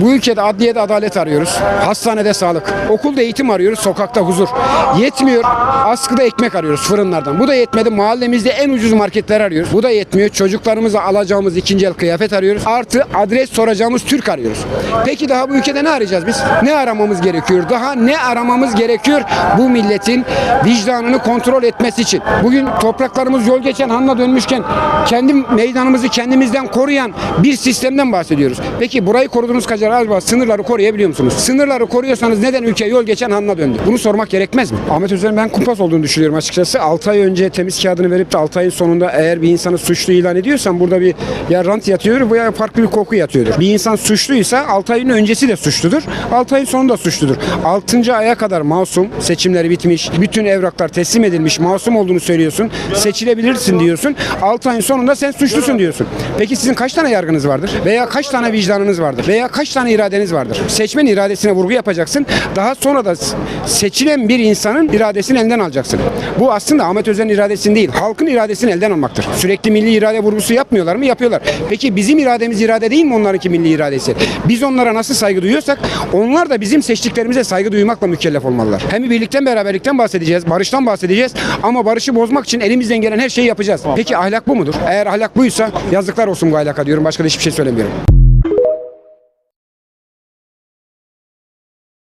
Bu ülkede adliyede adalet arıyoruz. Hastanede sağlık. Okulda eğitim arıyoruz. Sokakta huzur. Yetmiyor. Askıda ekmek arıyoruz fırınlardan. Bu da yetmedi. Mahallemizde en ucuz marketler arıyoruz. Bu da yetmiyor. Çocuklarımıza alacağımız ikinci el kıyafet arıyoruz. Artı adres soracağımız Türk arıyoruz. Peki daha bu ülkede ne arayacağız biz? Ne aramamız gerekiyor? Daha ne aramamız gerekiyor? Bu milletin vicdanını kontrol etmesi için. Bugün topraklarımız yol geçen hanla dönmüşken kendi meydanımızı kendimizden koruyan bir sistemden bahsediyoruz. Peki burayı koruduğunuz kadar acaba sınırları koruyabiliyor musunuz? Sınırları koruyorsanız neden ülke yol geçen hanla döndü? Bunu sormak gerekmez mi? Ahmet Özer'in ben kumpas olduğunu düşünüyorum açıkçası. 6 ay önce temiz kağıdını verip de 6 ayın sonunda eğer bir insanı suçlu ilan ediyorsan burada bir ya rant yatıyor veya farklı bir koku yatıyordur. Bir insan suçluysa 6 ayın öncesi de suçludur. 6 ayın sonu da suçludur. 6. aya kadar masum, seçimleri bitmiş, bütün evraklar teslim edilmiş, masum olduğunu söylüyorsun. Seçilebilirsin diyorsun. 6 ayın sonunda sen suçlusun diyorsun. Peki sizin kaç tane yargınız vardır? Veya kaç tane vicdanınız vardır? Veya kaç tane iradeniz vardır? Seçmen iradesine vurgu yapacaksın. Daha sonra da seçilen bir insanın iradesini elden alacaksın. Bu aslında Ahmet Özer'in iradesini değil, halkın iradesini elden almaktır. Sürekli milli irade vurgusu yapmıyorlar mı? Yapıyorlar. Peki bizim irademiz irade değil mi onlarınki milli iradesi? Biz onlara nasıl saygı duyuyorsak onlar da bizim seçtiklerimize saygı duymakla mükellef olmalılar. Hem birlikten beraberlikten bahsedeceğiz, barıştan bahsedeceğiz ama barışı bozmak için elimizden gelen her şeyi yapacağız. Peki ahlak bu mudur? Eğer ahlak buysa yazıklar olsun bu ahlaka diyorum. Başka da hiçbir şey söylemiyorum.